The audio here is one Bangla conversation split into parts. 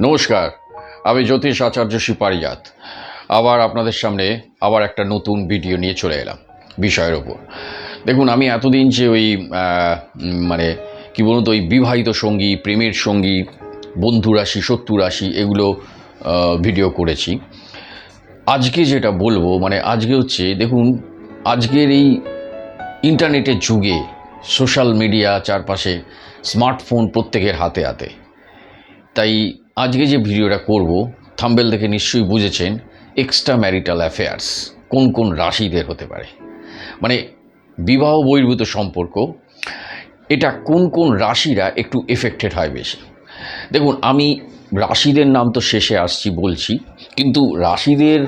নমস্কার, আমি জ্যোতিষ আচার্য পারিজাত আবার আপনাদের সামনে আবার একটা নতুন ভিডিও নিয়ে চলে এলাম, বিষয়ের ওপর দেখুন, আমি এতদিন যে ওই মানে কী বলুন তো, ওই বিবাহিত সঙ্গী, প্রেমের সঙ্গী, বন্ধু রাশি, শত্রু রাশি, এগুলো ভিডিও করেছি। আজকে যেটা বলব মানে আজকে হচ্ছে, দেখুন, আজকের এই ইন্টারনেটের যুগে, সোশ্যাল মিডিয়া চারপাশে, স্মার্টফোন প্রত্যেকের হাতে হাতে। তাই আজকে যে ভিডিওটা করব, থাম্বেল দেখে নিশ্চয়ই বুঝেছেন এক্সট্রা ম্যারিটাল অ্যাফেয়ার্স কোন কোন রাশিদের হতে পারে। মানে বিবাহ বহির্ভূত সম্পর্ক, এটা কোন কোন রাশিরা একটু এফেক্টেড হয় বেশি। দেখুন, আমি রাশিদের নাম তো শেষে আসছি বলছি, কিন্তু রাশিদের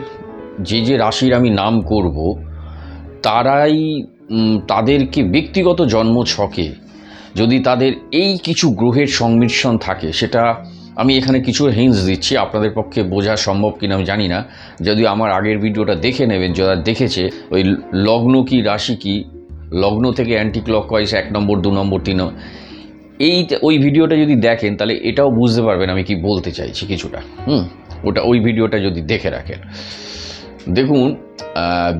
যে যে রাশির আমি নাম করব, তারাই তাদেরকে ব্যক্তিগত জন্ম ছকে যদি তাদের এই কিছু গ্রহের সংমিশ্রণ থাকে, সেটা আমি এখানে কিছু হিন্টস দিচ্ছি, আপনাদের পক্ষে বোঝা সম্ভব কিনা আমি জানি না। যদিও আমার আগের ভিডিওটা দেখে নেবেন, যারা দেখেছে, ওই লগ্ন কি, রাশি কি, লগ্ন থেকে অ্যান্টি ক্লকওয়াইজ এক নম্বর, দু নম্বর, তিন নম্বর, এই ওই ভিডিওটা যদি দেখেন, তাহলে এটাও বুঝতে পারবেন আমি কি বলতে চাইছি কিছুটা। হুম, ওটা, ওই ভিডিওটা যদি দেখে রাখেন। দেখুন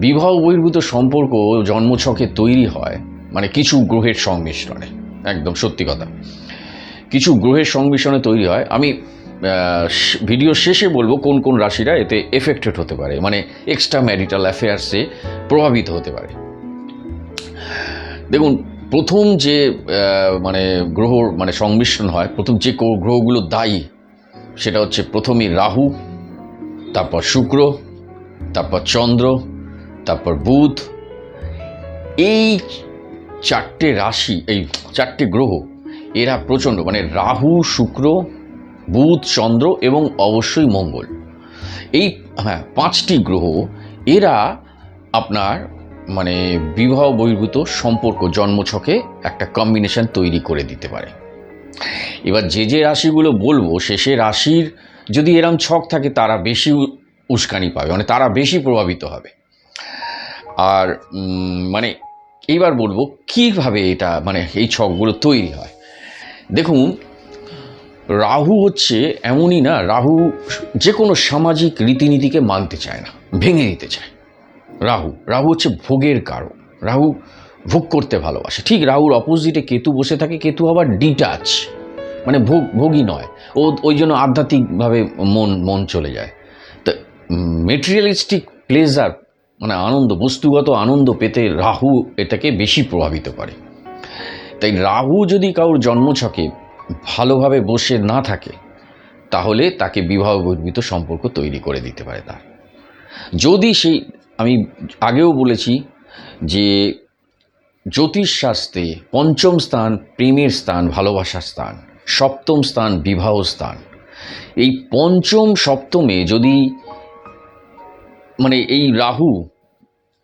বিবাহ বহির্ভূত সম্পর্ক জন্মছকে তৈরি হয় মানে কিছু গ্রহের সংমিশ্রণে। একদম সত্যি কথা। কিছু গ্রহের সংমিশ্রণে তৈরি হয়। আমি ভিডিও শেষে বলব কোন কোন রাশিরা এতে এফেক্টেড হতে পারে। মানে এক্সট্রা ম্যারিটাল অ্যাফেয়ার্সে প্রভাবিত হতে পারে। দেখুন, প্রথম যে মানে গ্রহ মানে সংমিশ্রণ হয়, প্রথম যে গ্রহগুলো দায়ী, সেটা হচ্ছে প্রথমেই রাহু, তারপর শুক্র, তারপর চন্দ্র, তারপর বুধ। এই চারটে রাশি, এই চারটে গ্রহ এরা প্রচণ্ড মানে রাহু, শুক্র, বুধ, চন্দ্র এবং অবশ্যই মঙ্গল। এই হ্যাঁ পাঁচটি গ্রহ এরা আপনার মানে বিবাহ বহির্ভূত সম্পর্ক জন্মছকে একটা কম্বিনেশন তৈরি করে দিতে পারে। এবার যে যে রাশিগুলো বলব সে সে রাশির যদি এরম ছক থাকে, তারা বেশি উস্কানি পাবে মানে তারা বেশি প্রভাবিত হবে। আর মানে এইবার বলব, কীভাবে এটা মানে এই ছকগুলো তৈরি হয়? দেখুন, রাহু হচ্ছে এমনই না, রাহু যে কোনো সামাজিক রীতিনীতিকে মানতে চায় না, ভেঙে দিতে চায়। রাহু রাহু হচ্ছে ভোগের কারণ রাহু ভোগ করতে ভালোবাসে। ঠিক রাহুর অপোজিটে কেতু বসে থাকে, কেতু আবার ডিটাচ মানে ভোগ ভোগই নয়। ও, ওই জন্য আধ্যাত্মিকভাবে মন মন চলে যায়। তো মেটেরিয়ালিস্টিক প্লেজার মানে আনন্দ, বস্তুগত আনন্দ পেতে রাহু এটাকে বেশি প্রভাবিত করে। তাই রাহু যদি কারোর জন্মছকে ভালোভাবে বসে না থাকে, তাহলে তাকে বিবাহ বহির্ভূত সম্পর্ক তৈরি করে দিতে পারে তার। যদি সেই, আমি আগেও বলেছি যে জ্যোতিষশাস্ত্রে পঞ্চম স্থান প্রেমের স্থান, ভালোবাসার স্থান, সপ্তম স্থান বিবাহ স্থান। এই পঞ্চম, সপ্তমে যদি মানে এই রাহু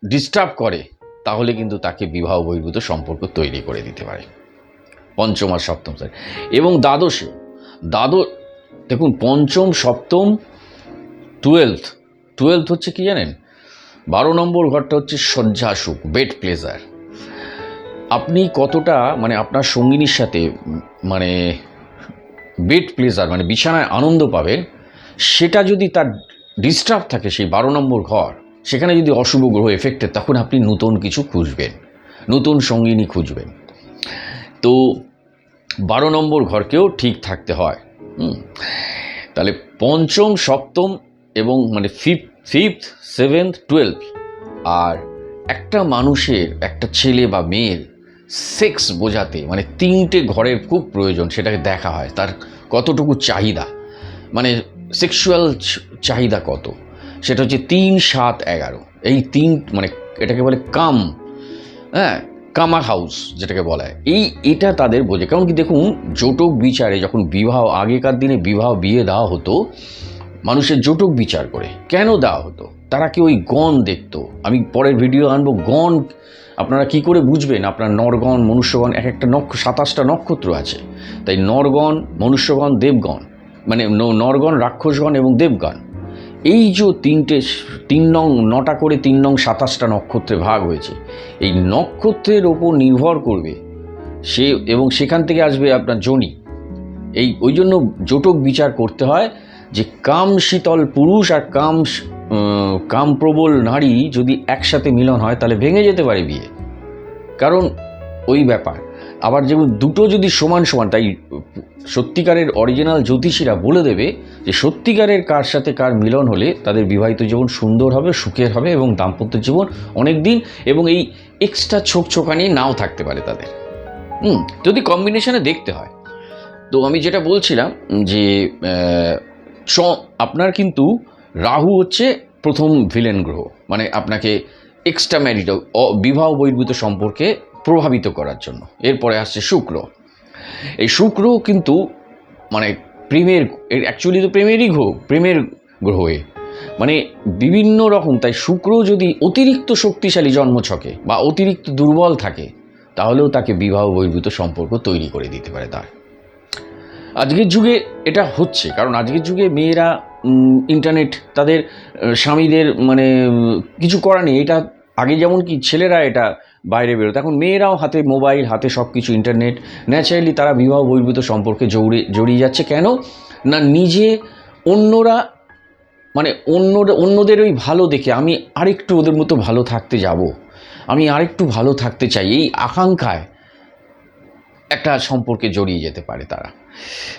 ডিস্টার্ব করে তাহলে কিন্তু তাকে বিবাহ বহির্ভূত সম্পর্ক তৈরি করে দিতে পারে। পঞ্চম আর সপ্তম স্থান এবং দ্বাদশে, দ্বাদশ, দেখুন পঞ্চম, সপ্তম টুয়েলথ টুয়েলথ হচ্ছে কি জানেন? বারো নম্বর ঘরটা হচ্ছে শয্যাসুখ বেড প্লেজার আপনি কতটা মানে আপনার সঙ্গিনীর সাথে মানে বেড প্লেজার মানে বিছানায় আনন্দ পাবেন, সেটা যদি তার ডিস্টার্ব থাকে সেই বারো নম্বর ঘর সেখানে যদি অশুভ গ্রহ এফেক্টেড তখন আপনি নতুন কিছু খুঁজবেন, নতুন সঙ্গিনী খুঁজবেন। তো বারো নম্বর ঘরকেও ঠিক থাকতে হয় তাহলে পঞ্চম, সপ্তম এবং মানে ফিফ ফিফথ সেভেন্থ টুয়েলভ আর একটা মানুষের, একটা ছেলে বা মেয়ের সেক্স বোঝাতে মানে তিনটে ঘরের খুব প্রয়োজন, সেটাকে দেখা হয়। তার কতটুকু চাহিদা? মানে সেক্সুয়াল চাহিদা কত? সেটা হচ্ছে তিন সাত এগারো। এই তিন মানে এটাকে বলে কাম হ্যাঁ কামার হাউস যেটাকে বলা। হয় এই, এটা তাদের বোঝে। কারণ কি দেখুন, জোটক বিচারে যখন বিবাহ, আগেকার দিনে বিবাহ বিয়ে দেওয়া হতো, মানুষের জোটক বিচার করে। কেন দেওয়া হতো? তারা কি ওই গণ দেখতো? আমি পরের ভিডিও আনব। গণ, আপনারা কি করে বুঝবেন? আপনার নরগণ, মনুষ্যগণ এক একটা নক্ষ, সাতাশটা নক্ষত্র আছে। তাই নরগণ, মনুষ্যগণ, দেবগণ মানে নরগণ, রাক্ষসগণ এবং দেবগণ। এই যে তিনটে, তিন নং, নটা করে তিন নং সাতাশটা নক্ষত্রে ভাগ হয়েছে, এই নক্ষত্রের ওপর নির্ভর করবে সে এবং সেখান থেকে আসবে আপনার জনি। এই, ওই জন্য জোটক বিচার করতে হয় যে কাম শীতল পুরুষ আর কাম কামপ্রবল নারী যদি একসাথে মিলন হয় তাহলে ভেঙে যেতে পারে বিয়ে। কারণ ওই ব্যাপার। আবার যেমন দুটো যদি সমান সমান, তাই সত্যিকারের অরিজিনাল জ্যোতিষীরা বলে দেবে যে সত্যিকারের কার সাথে কার মিলন হলে তাদের বিবাহিত জীবন সুন্দর হবে, সুখের হবে এবং দাম্পত্য জীবন অনেক দিন এবং এই এক্সট্রা ছোক ছোকানি নাও থাকতে পারে তাদের। হুম, যদি কম্বিনেশনে দেখতে হয়। তো আমি যেটা বলছিলাম যে চ- আপনার কিন্তু রাহু হচ্ছে প্রথম ভিলেন গ্রহ। মানে আপনাকে এক্সট্রা ম্যারিড বিবাহ বহির্ভূত সম্পর্কে প্রভাবিত করার জন্য। এরপরে আসছে শুক্র। এই শুক্র কিন্তু মানে প্রেমের অ্যাকচুয়ালি তো প্রেমেরই গ্রহ, প্রেমের গ্রহে। মানে বিভিন্ন রকম, তাই শুক্র যদি অতিরিক্ত শক্তিশালী জন্মছকে বা অতিরিক্ত দুর্বল থাকে, তাহলেও তাকে বিবাহ বহির্ভূত সম্পর্ক তৈরি করে দিতে পারে তার। আজকের যুগে এটা হচ্ছে, কারণ আজকের যুগে মেয়েরা ইন্টারনেট তাদের স্বামীদের মানে কিছু করা নেই। এটা আগে যেমন কি ছেলেরা এটা বাইরে বেরোতো। এখন মেয়েরাও হাতে মোবাইল, হাতে সব কিছু ইন্টারনেট ন্যাচারালি তারা বিবাহ বহির্ভূত সম্পর্কে জড়িয়ে জড়িয়ে যাচ্ছে। কেন? না, নিজে অন্যরা মানে অন্যরা অন্যদের ওই ভালো দেখে আমি আরেকটু ওদের মতো ভালো থাকতে যাব। আমি আরেকটু ভালো থাকতে চাই। এই আকাঙ্ক্ষায় একটা সম্পর্কে জড়িয়ে যেতে পারে তারা।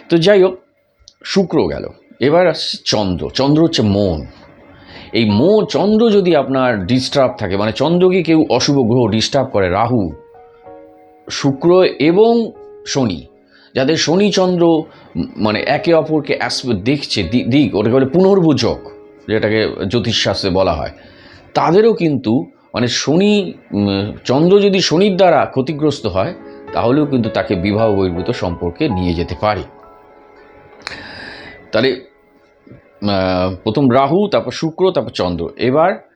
তো যাই হোক, শুক্র গেল। এবার আসছে চন্দ্র। চন্দ্র হচ্ছে মন। এই মো চন্দ্র যদি আপনার ডিস্টার্ব থাকে মানে চন্দ্রকে কেউ অশুভ গ্রহ ডিস্টার্ব করে, রাহু, শুক্র এবং শনি, যাদের শনি চন্দ্র মানে একে অপরকে দেখছে দিক, ওটাকে বলে পুনর্বুজক যেটাকে জ্যোতিষশাস্ত্রে বলা হয়, তাদেরও কিন্তু মানে শনি চন্দ্র যদি শনির দ্বারা ক্ষতিগ্রস্ত হয়, তাহলেও কিন্তু তাকে বিবাহ বহির্ভূত সম্পর্কে নিয়ে যেতে পারে। তাহলে প্রথম রাহু, তারপর শুক্র, তারপর চন্দ্র। এবার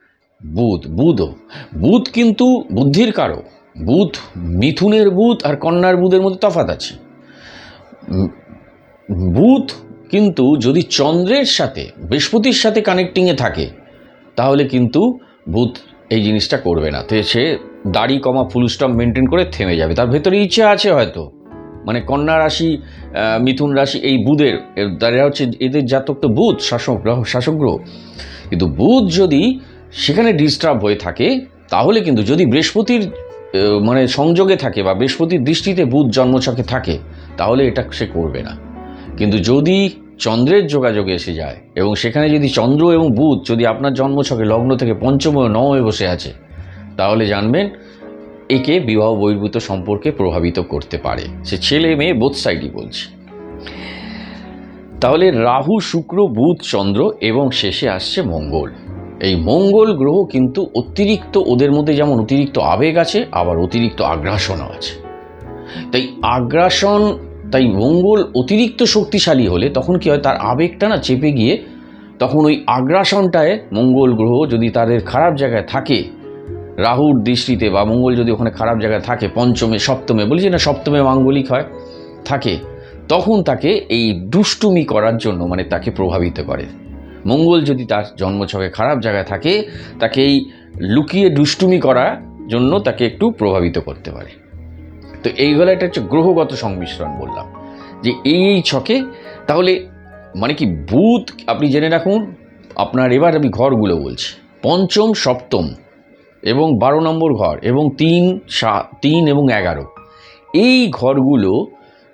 বুধ। বুধও বুধ কিন্তু বুদ্ধির কারক। বুধ মিথুনের বুধ আর কন্যার বুধের মধ্যে তফাৎ আছে। বুধ কিন্তু যদি চন্দ্রের সাথে, বৃহস্পতির সাথে কানেক্টিংয়ে থাকে, তাহলে কিন্তু বুধ এই জিনিসটা করবে না। তো সে দাড়ি কমা ফুল স্টপ মেনটেন করে থেমে যাবে। তার ভেতরে ইচ্ছে আছে হয়তো। মানে কন্যা রাশি মিথুন রাশি, এই বুধের দ্বারা হচ্ছে এদের জাতক তো বুধ, শাসক গ্রহ শাসক গ্রহ। কিন্তু বুধ যদি সেখানে ডিস্টার্ব হয়ে থাকে, তাহলে কিন্তু যদি বৃহস্পতির মানে সংযোগে থাকে বা বৃহস্পতির দৃষ্টিতে বুধ জন্মছকে থাকে, তাহলে এটা সে করবে না। কিন্তু যদি চন্দ্রের যোগাযোগে এসে যায় এবং সেখানে যদি চন্দ্র এবং বুধ, যদি আপনার জন্মছকে লগ্ন থেকে পঞ্চম ও নবমে বসে আছে, তাহলে জানবেন একে বিবাহ বহির্ভূত সম্পর্কে প্রভাবিত করতে পারে। সে ছেলে মেয়ে বোধ সাইডই বলছে। তাহলে রাহু, শুক্র, বুধ, চন্দ্র এবং শেষে আসছে মঙ্গল। এই মঙ্গল গ্রহ কিন্তু অতিরিক্ত ওদের মধ্যে যেমন অতিরিক্ত আবেগ আছে, আবার অতিরিক্ত আগ্রাসনও আছে। তাই আগ্রাসন, তাই মঙ্গল অতিরিক্ত শক্তিশালী হলে তখন কি হয়, তার আবেগটা না চেপে গিয়ে তখন ওই আগ্রাসনটায় মঙ্গল গ্রহ যদি তাদের খারাপ জায়গায় থাকে রাহুর দৃষ্টিতে বা মঙ্গল যদি ওখানে খারাপ জায়গায় থাকে, পঞ্চমে, সপ্তমে বলছি না, সপ্তমে মাঙ্গলিক হয়, থাকে, তখন তাকে এই দুষ্টুমি করার জন্য মানে তাকে প্রভাবিত করে। মঙ্গল যদি তার জন্মছকে খারাপ জায়গায় থাকে, তাকে এই লুকিয়ে দুষ্টুমি করার জন্য তাকে একটু প্রভাবিত করতে পারে। তো এইগুলো একটা হচ্ছে গ্রহগত সংমিশ্রণ বললাম। যে এই এই ছকে তাহলে মানে কি বুধ, আপনি জেনে রাখুন, আপনার এবার আমি ঘরগুলো বলছি। পঞ্চম, সপ্তম এবং বারো নম্বর ঘর এবং তিন সাত তিন এবং এগারো। এই ঘরগুলো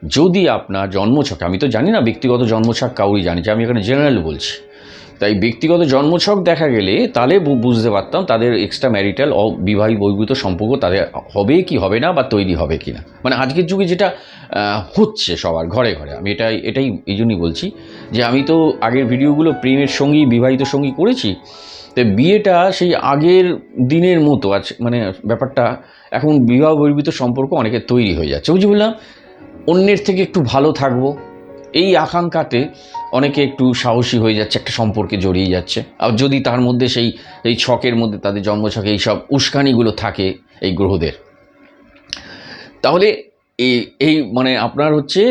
যদি আপনার জন্মছক, আমি তো জানি না ব্যক্তিগত জন্মছক কাউরি জানি, যে আমি এখানে জেনারেল বলছি। তাই ব্যক্তিগত জন্মছক দেখা গেলে তাহলে বুঝতে পারতাম তাদের এক্সট্রা ম্যারিটাল বিবাহিত বৈভূত সম্পর্ক তাদের হবে কি হবে না বা তৈরি হবে কি না। মানে আজকের যুগে যেটা হচ্ছে সবার ঘরে ঘরে, আমি এটাই এটাই এই জন্যই বলছি যে আমি তো আগের ভিডিওগুলো প্রেমের সঙ্গী, বিবাহিত সঙ্গী করেছি তো বিয়েটা সেই আগের দিনের মতো আছে মানে ব্যাপারটা, এখন বিবাহ বহির্ভূত সম্পর্ক অনেকের তৈরি হয়ে যাচ্ছে। বুঝি বললাম, অন্যের থেকে একটু ভালো থাকব, এই আকাঙ্ক্ষাতে অনেকে একটু সাহসী হয়ে যাচ্ছে, একটা সম্পর্কে জড়িয়ে যাচ্ছে। আর যদি তার মধ্যে সেই, এই ছকের মধ্যে তাদের জন্মছকে এই সব উস্কানিগুলো থাকে এই গ্রহদের, তাহলে এই এই মানে আপনার হচ্ছে,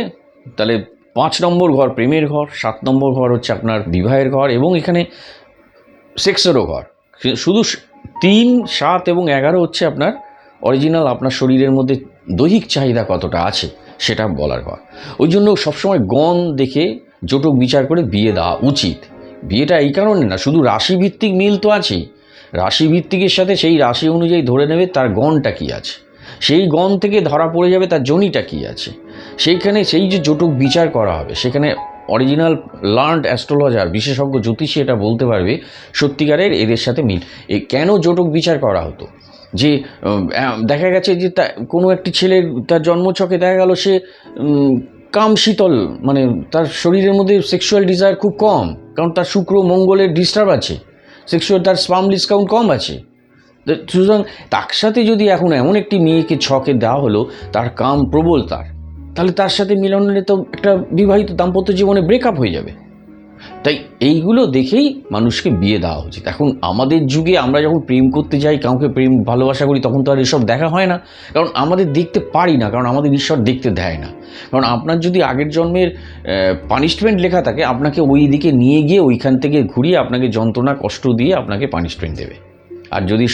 তাহলে পাঁচ নম্বর ঘর প্রেমের ঘর, সাত নম্বর ঘর হচ্ছে আপনার বিবাহের ঘর এবং এখানে সেক্সেরও ঘর। শুধু তিন, সাত এবং এগারো হচ্ছে আপনার অরিজিনাল আপনার শরীরের মধ্যে দৈহিক চাহিদা কতটা আছে সেটা বলার কথা ওই জন্য সবসময় গণ দেখে, জটক বিচার করে বিয়ে দেওয়া উচিত। বিয়েটা এই কারণে না, শুধু রাশিভিত্তিক মিল তো আছেই। রাশিভিত্তিকের সাথে সেই রাশি অনুযায়ী ধরে নেবে তার গণটা কী আছে। সেই গণ থেকে ধরা পড়ে যাবে তার জনিটা কী আছে। সেইখানে সেই যে জটক বিচার করা হবে, সেখানে অরিজিনাল লার্নড অ্যাস্ট্রোলজার বিশেষজ্ঞ, জ্যোতিষী এটা বলতে পারবে, সত্যিকারের এদের সাথে মিল। এ কেন জটক বিচার করা হতো? যে দেখা গেছে যে তা, কোনো একটি ছেলের তার জন্মছকে দেখা গেল সে কাম শীতল মানে তার শরীরের মধ্যে সেক্সুয়াল ডিজায়ার খুব কম, কারণ তার শুক্র, মঙ্গলের ডিস্টার্ব আছে সেক্সুয়াল তার স্পাম ডিসকাউন্ট কম আছে। সুতরাং তার সাথে যদি এখন এমন একটি মেয়েকে ছকে দেওয়া হলো, তার কাম প্রবল তার। তাহলে তার সাথে মিলনের তো একটা বিবাহিত দাম্পত্য জীবনে ব্রেকআপ হয়ে যাবে। তাই এইগুলো দেখেই মানুষকে বিয়ে দেওয়া উচিত। এখন আমাদের যুগে আমরা যখন প্রেম করতে যাই, কাউকে প্রেম, ভালোবাসা করি, তখন তো আর এসব দেখা হয় না। কারণ আমাদের দেখতে পারি না, কারণ আমাদের ঈশ্বর দেখতে দেয় না। কারণ আপনার যদি আগের জন্মের পানিশমেন্ট লেখা থাকে, আপনাকে ওই দিকে নিয়ে গিয়ে ওইখান থেকে ঘুরিয়ে আপনাকে যন্ত্রণা, কষ্ট দিয়ে আপনাকে পানিশমেন্ট দেবে। আর যদি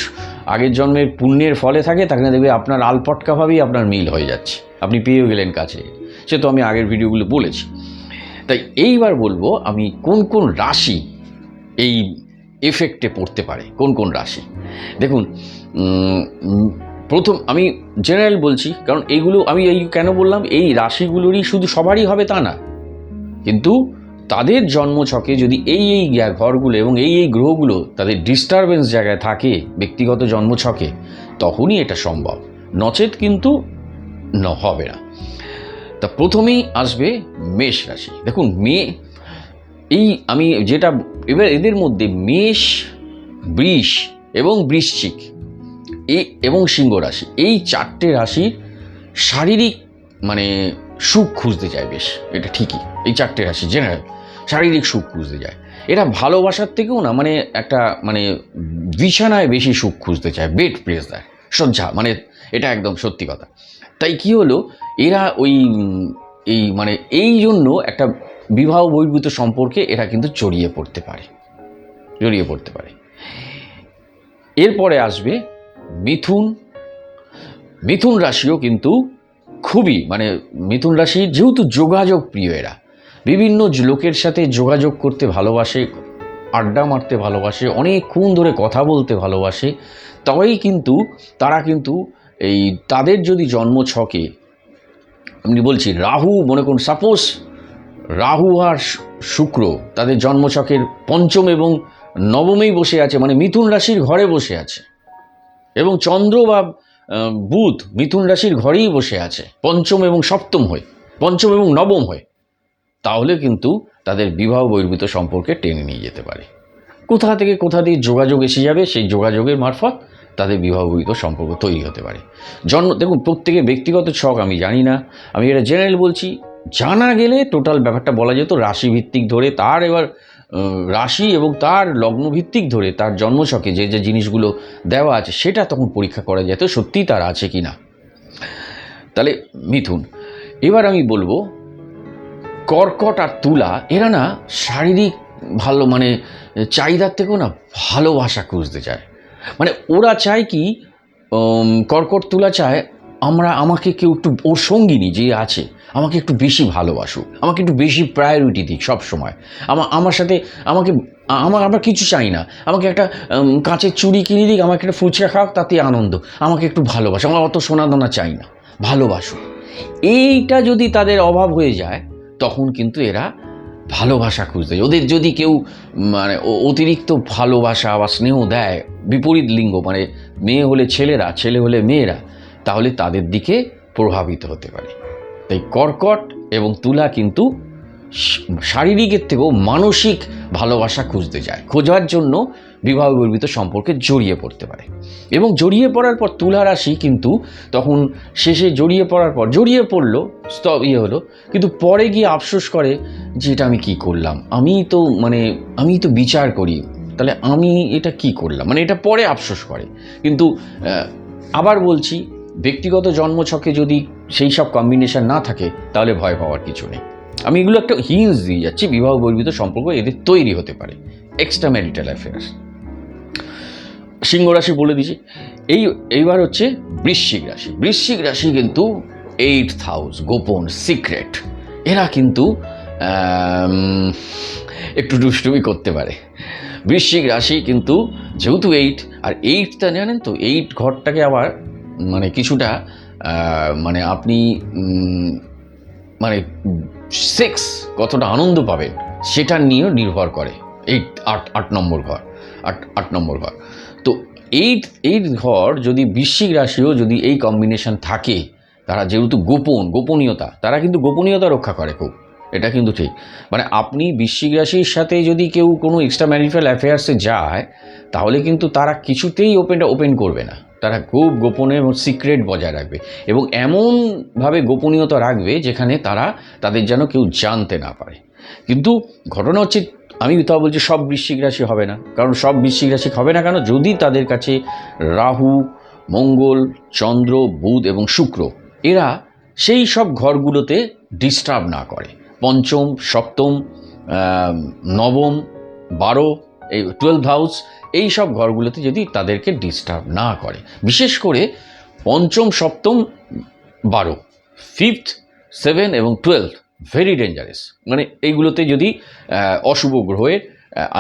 আগের জন্মের পুণ্যের ফলে থাকে তাহলে দেখবে আপনার আলপটকাভাবেই আপনার মিল হয়ে যাচ্ছে। আপনি পেয়েও গেলেন কাছে। সে তো আমি আগের ভিডিওগুলো বলেছি। তাই এইবার বলব, আমি কোন কোন রাশি এই এফেক্টে পড়তে পারে? কোন কোন রাশি? দেখুন প্রথম আমি জেনারেল বলছি, কারণ এইগুলো আমি এই কেন বললাম? এই রাশিগুলোরই শুধু সবারই হবে তা না। কিন্তু তাদের জন্মছকে যদি এই এই ঘরগুলো এবং এই এই গ্রহগুলো তাদের ডিস্টারবেন্স জায়গায় থাকে, ব্যক্তিগত জন্মছকে, তখনই এটা সম্ভব। নচেত কিন্তু ন হবে না। তা প্রথমেই আসবে মেষ রাশি। দেখুন, মে, এই আমি যেটা, এবার এদের মধ্যে মেষ, বৃষ এবং বৃশ্চিক এই এবং সিংহ রাশি, এই চারটে রাশির শারীরিক মানে সুখ খুঁজতে যায় বেশ, এটা ঠিকই, এই চারটে রাশি জেনারেল শারীরিক সুখ খুঁজতে যায় এরা ভালোবাসার থেকেও না মানে একটা মানে বিছানায় বেশি সুখ খুঁজতে চায় বেড প্রেস দেয় সজ্জা মানে এটা একদম সত্যি কথা। তাই কি হলো? এরা ওই, এই মানে এই জন্য একটা বিবাহ বহির্ভূত সম্পর্কে এরা কিন্তু জড়িয়ে পড়তে পারে। জড়িয়ে পড়তে পারে। এরপরে আসবে মিথুন। মিথুন রাশিও কিন্তু খুবই মানে মিথুন রাশি যেহেতু যোগাযোগ প্রিয় এরা। বিভিন্ন লোকের সাথে যোগাযোগ করতে ভালোবাসে, আড্ডা মারতে ভালোবাসে, অনেকক্ষণ ধরে কথা বলতে ভালোবাসে। তবেই কিন্তু তারা কিন্তু এই তাদের যদি জন্ম ছকে, আমি বলছি রাহু, মনে করুন সাপোজ রাহু আর শুক্র তাদের জন্মছকের পঞ্চম এবং নবমেই বসে আছে মানে মিথুন রাশির ঘরে বসে আছে এবং চন্দ্র বা বুধ মিথুন রাশির ঘরেই বসে আছে, পঞ্চম এবং সপ্তম হয়ে, পঞ্চম এবং নবম হয়ে, তাহলে কিন্তু তাদের বিবাহ বহির্ভূত সম্পর্কে টেনে নিয়ে যেতে পারে। কোথা থেকে কোথা দিয়ে যোগাযোগ এসে যাবে, সেই যোগাযোগের মারফত তাদের বিবাহ বহির্ভূত সম্পর্ক তৈরি হতে পারে। জন্ম দেখুন, প্রত্যেকের ব্যক্তিগত ছক আমি জানি না। আমি এটা জেনারেল বলছি, জানা গেলে টোটাল ব্যাপারটা বলা যেত রাশি ভিত্তিক ধরে তার এবার রাশি এবং তার লগ্ন ভিত্তিক ধরে তার জন্মছকে যে যে জিনিসগুলো দেওয়া আছে সেটা তখন পরীক্ষা করা যেত, সত্যিই তার আছে কি না। তাহলে মিথুন, এবার আমি বলব, কর্কট আর তুলা, এরা না শারীরিক ভালো মানে চাহিদার থেকেও না ভালোবাসা খুঁজতে চায়। মানে ওরা চায় কি কর্কট তুলা চায়, আমরা, আমাকে কেউ একটু ওর সঙ্গিনী যে আছে, আমাকে একটু বেশি ভালোবাসুক, আমাকে একটু বেশি প্রায়োরিটি দিক সব সময়। আমার আমার সাথে, আমাকে আমার আমরা কিছু চাই না। আমাকে একটা কাঁচের চুড়ি কিনে দিক, আমাকে একটা ফুচকা খাওয়াক, তাতে আনন্দ। আমাকে একটু ভালোবাসো আমার অত সোনা দানা চাই না, ভালোবাসুক। এইটা যদি তাদের অভাব হয়ে যায়, তখন কিন্তু এরা ভালোবাসা খুঁজতে। ওদের যদি কেউ মানে অতিরিক্ত ভালোবাসা বা স্নেহ দেয়, বিপরীত লিঙ্গ মানে মেয়ে হলে ছেলেরা, ছেলে হলে মেয়েরা, তাহলে তাদের দিকে প্রভাবিত হতে পারে তাই কর্কট এবং তুলা কিন্তু শারীরিকের থেকেও মানসিক ভালোবাসা খুঁজতে যায় খোঁজার জন্য বিবাহ গর্বিত সম্পর্কে জড়িয়ে পড়তে পারে। এবং জড়িয়ে পড়ার পর তুলা রাশি কিন্তু তখন শেষে জড়িয়ে পড়ার পর, জড়িয়ে পড়ল, স্তব ইয়ে হলো, কিন্তু পরে গিয়ে আফসোস করে যে এটা আমি কি করলাম? আমি তো মানে আমি তো বিচার করি, তাহলে আমি এটা কি করলাম? মানে এটা পরে আফসোস করে। কিন্তু আবার বলছি, ব্যক্তিগত জন্মছকে যদি সেই সব কম্বিনেশন না থাকে, তাহলে ভয় পাওয়ার কিছু নেই। আমি এগুলো একটা হিন্স দিয়ে যাচ্ছি বিবাহ বর্বিত সম্পর্ক এদের তৈরি হতে পারে। এক্সট্রা ম্যারিটাল অ্যাফেয়ার্স সিংহ রাশি বলে দিছি এই, এইবার হচ্ছে বৃশ্চিক রাশি। বৃশ্চিক রাশি কিন্তু এইট হাউস গোপন সিক্রেট এরা কিন্তু একটু দুষ্টুমি করতে পারে। বৃশ্চিক রাশি কিন্তু যেহেতু এইট আর এইটটা জানেন তো এইট ঘরটাকে আবার মানে কিছুটা মানে আপনি মানে সেক্স কতটা আনন্দ পাবেন, সেটা নিয়েও নির্ভর করে। এইট আট আট নম্বর ঘর। আট আট নম্বর ঘর। তো এইট এইট ঘর যদি বৃশ্চিক রাশিও যদি এই কম্বিনেশন থাকে, তারা যেহেতু গোপন, গোপনীয়তা, তারা কিন্তু গোপনীয়তা রক্ষা করে খুব, এটা কিন্তু ঠিক। মানে আপনি বৃশ্চিক রাশির সাথে যদি কেউ কোনো এক্সট্রা ম্যারিটাল অ্যাফেয়ার্সে যায়, তাহলে কিন্তু তারা কিছুতেই ওপেনটা ওপেন করবে না। তারা খুব গোপনে এবং সিক্রেট বজায় রাখবে এবং এমনভাবে গোপনীয়তা রাখবে যেখানে তারা তাদের যেন কেউ জানতে না পারে। কিন্তু ঘটনা হচ্ছে আমি তাও বলছি, সব বৃশ্চিক রাশি হবে না। কারণ সব বৃশ্চিক রাশি হবে না কেন? যদি তাদের কাছে রাহু, মঙ্গল, চন্দ্র, বুধ এবং শুক্র, এরা সেই সব ঘরগুলোতে ডিস্টার্ব না করে। পঞ্চম, সপ্তম নবম, বারো, এই টুয়েলভ হাউস এই সব ঘরগুলোতে যদি তাদেরকে ডিস্টার্ব না করে। বিশেষ করে পঞ্চম, সপ্তম, বারো ফিফথ সেভেন এবং টুয়েলভ ভেরি ডেঞ্জারাস মানে এইগুলোতে যদি অশুভ গ্রহের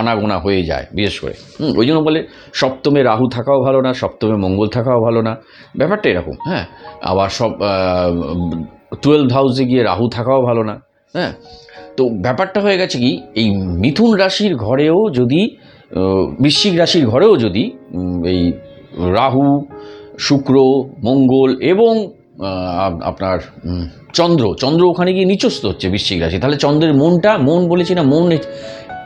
আনাগোনা হয়ে যায়, বিশেষ করে। ওই জন্য বলে সপ্তমে রাহু থাকাও ভালো না, সপ্তমে মঙ্গল থাকাও ভালো না। ব্যাপারটা এরকম হ্যাঁ? আবার সব টুয়েলভ হাউসে গিয়ে রাহু থাকাও ভালো না হ্যাঁ? তো ব্যাপারটা হয়ে গেছে কি, এই মিথুন রাশির ঘরেও যদি বৃশ্চিক রাশির ঘরেও যদি এই রাহু, শুক্র, মঙ্গল এবং আপনার চন্দ্র। চন্দ্র ওখানে গিয়ে নিচস্ত হচ্ছে বৃশ্চিক রাশি। তাহলে চন্দ্রের মনটা, মন বলেছি না, মন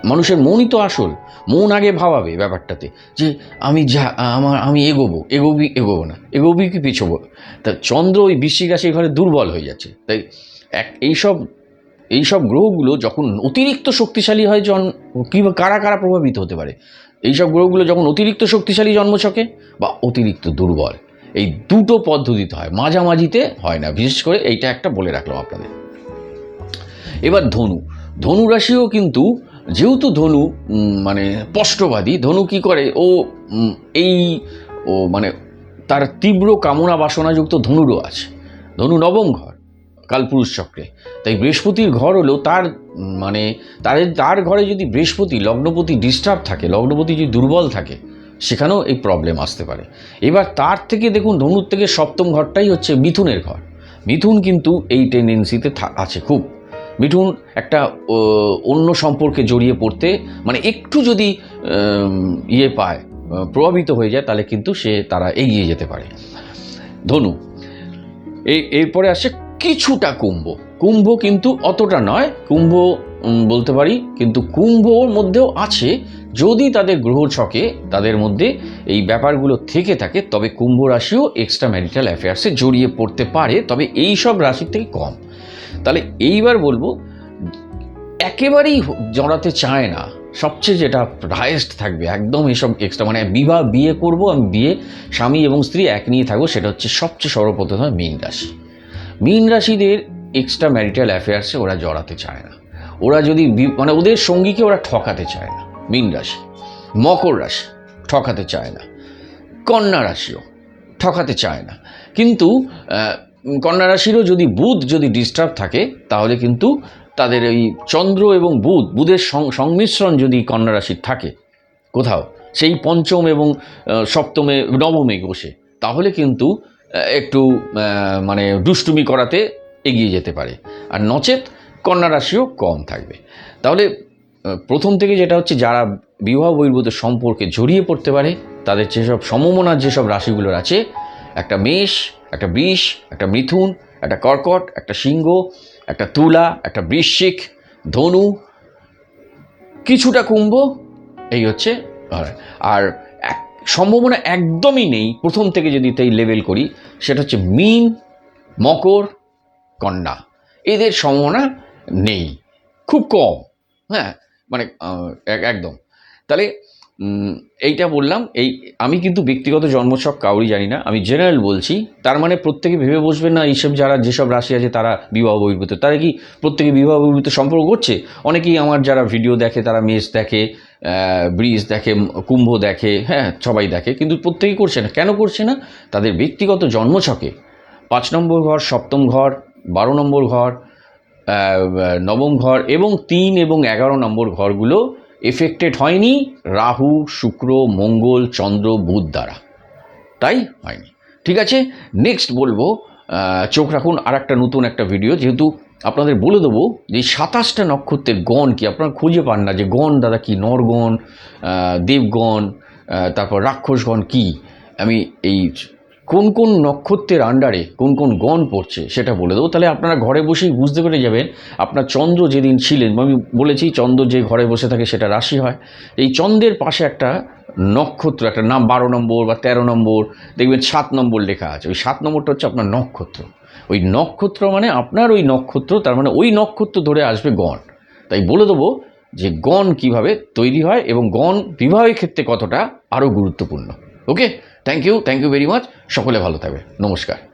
মানুষের মনই তো আসল। মন আগে ভাবাবে ব্যাপারটাতে যে আমি যা, আমার, আমি এগোবো। এগোবি, এগোবো না। এগোবি কি পিছবো? তা চন্দ্র ওই বৃশ্চিক রাশির ঘরে দুর্বল হয়ে যাচ্ছে। তাই এক, এইসব এইসব গ্রহগুলো যখন অতিরিক্ত শক্তিশালী হয় জন কী কারা কারা প্রভাবিত হতে পারে? এইসব গ্রহগুলো যখন অতিরিক্ত শক্তিশালী জন্মছকে বা অতিরিক্ত দুর্বল? এই দুটো পদ্ধতিতে হয়, মাঝামাঝিতে হয় না। বিশেষ করে এইটা একটা বলে রাখলাম আপনাদের। এবার ধনু। ধনু রাশিও কিন্তু যেহেতু ধনু মানে স্পষ্টবাদী, ধনু কি করে? ও এই, ও মানে তার তীব্র কামনা বাসনাযুক্ত ধনুরও আছে। ধনু নবম ঘর, কালপুরুষ চক্রে। তাই বৃহস্পতির ঘর হলেও তার মানে তার তার ঘরে যদি বৃহস্পতি, লগ্নপতি ডিস্টার্ব থাকে, লগ্নপতি যদি দুর্বল থাকে সেখানেও এই প্রবলেম আসতে পারে। এবার তার থেকে দেখুন, ধনুর থেকে সপ্তম ঘরটাই হচ্ছে মিথুনের ঘর। মিথুন কিন্তু এই টেন্ডেন্সিতে আছে খুব। মিঠুন একটা অন্য সম্পর্কে জড়িয়ে পড়তে মানে একটু যদি ইয়ে পায় প্রভাবিত হয়ে যায়, তাহলে কিন্তু সে, তারা এগিয়ে যেতে পারে। ধনু এই এরপরে আসে কিছুটা কুম্ভ। কুম্ভ কিন্তু অতটা নয়। কুম্ভ বলতে পারি, কিন্তু কুম্ভর মধ্যেও আছে। যদি তাদের গ্রহ ছকে, তাদের মধ্যে এই ব্যাপারগুলো থেকে থাকে, তবে কুম্ভ রাশিও এক্সট্রা ম্যারিটাল অ্যাফেয়ার্সে জড়িয়ে পড়তে পারে, তবে এই সব রাশির থেকে কম। তাহলে এইবার বলব, একেবারেই জড়াতে চায় না। সবচেয়ে যেটা হায়েস্ট থাকবে, একদম এসব এক্সট্রা মানে বিবাহ, বিয়ে করব আমি, বিয়ে, স্বামী এবং স্ত্রী এক নিয়ে থাকব, সেটা হচ্ছে সবচেয়ে সর্বপ্রথম মীন রাশি। মীন রাশিদের এক্সট্রা ম্যারিটাল অ্যাফেয়ার্সে ওরা জড়াতে চায় না। ওরা যদি মানে ওদের সঙ্গীকে ওরা ঠকাতে চায় না, মীন রাশি, মকর রাশি ঠকাতে চায় না, কন্যা রাশিও ঠকাতে চায় না। কিন্তু কন্যা রাশিরও যদি বুধ যদি ডিস্টার্ব থাকে, তাহলে কিন্তু তাদের এই চন্দ্র এবং বুধ, বুধের সংমিশ্রণ যদি কন্যা রাশির থাকে কোথাও, সেই পঞ্চম এবং সপ্তমে, নবমে বসে, তাহলে কিন্তু একটু মানে দুষ্টুমি করাতে এগিয়ে যেতে পারে। আর নচেত কন্যা রাশিও কম থাকবে। তাহলে প্রথম থেকে যেটা হচ্ছে, যারা বিবাহ বহির্ভূত সম্পর্কে জড়িয়ে পড়তে পারে, তাদের যেসব সমমনার যেসব রাশিগুলোর আছে, একটা মেষ, একটা বিষ, একটা মিথুন, একটা কর্কট, একটা সিংহ, একটা তুলা, একটা বৃশ্চিক, ধনু, কিছুটা কুম্ভ, এই হচ্ছে, আর- এক- সম্ভাবনা একদমই নেই, প্রথম থেকে যদি তাই লেভেল করি, সেটা হচ্ছে মিন, মকর, কন্যা। এদের সম্ভাবনা নেই। খুব কম হ্যাঁ? মানে এক- একদম। তাহলে এইটা বললাম, এই, আমি কিন্তু ব্যক্তিগত জন্মছক কাউরি জানি না। আমি জেনারেল বলছি, তার মানে প্রত্যেকে ভেবে বসবে না এইসব যারা, যেসব রাশি আছে তারা বিবাহ বহির্ভূত। তারা কি প্রত্যেকে বিবাহ বহির্ভূত সম্পর্ক করছে? অনেকেই আমার যারা ভিডিও দেখে, তারা মেষ দেখে ব্রিজ দেখে, কুম্ভ দেখে হ্যাঁ সবাই দেখে, কিন্তু প্রত্যেকেই করছে না। কেন করছে না? তাদের ব্যক্তিগত জন্মছকে। পাঁচ নম্বর ঘর, সপ্তম ঘর, বারো নম্বর ঘর নবম ঘর এবং তিন এবং এগারো নম্বর ঘরগুলো এফেক্টেড হয়নি। রাহু, শুক্র, মঙ্গল, চন্দ্র, বুধ দ্বারা। তাই হয়নি। ঠিক আছে? নেক্সট বলব চোখ রাখুন আর একটা নতুন একটা ভিডিও যেহেতু আপনাদের বলে দেবো যে সাতাশটা নক্ষত্রের গণ কি? আপনারা খুঁজে পান না যে গণ দাদা কি? নরগণ দেবগণ তারপর রাক্ষসগণ কি? আমি এই কোন কোন নক্ষত্রের আন্ডারে কোন কোন গণ পড়ছে সেটা বলে দেবো। তাহলে আপনারা ঘরে বসেই বুঝতে পেরে যাবেন, আপনার চন্দ্র যেদিন ছিলেন আমি বলেছি চন্দ্র যে ঘরে বসে থাকে সেটা রাশি হয়। এই চন্দ্রের পাশে একটা নক্ষত্র, একটা নাম বারো নম্বর বা তেরো নম্বর, দেখবেন সাত নম্বর লেখা আছে। ওই সাত নম্বরটা হচ্ছে আপনার নক্ষত্র। ওই নক্ষত্র মানে আপনার ওই নক্ষত্র, তার মানে ওই নক্ষত্র ধরে আসবে গণ। তাই বলে দেবো যে গণ কীভাবে তৈরি হয় এবং গণ বিবাহের ক্ষেত্রে কতটা আরও গুরুত্বপূর্ণ। Okay? Thank you thank you very much সকলে ভালো থাকবে। নমস্কার।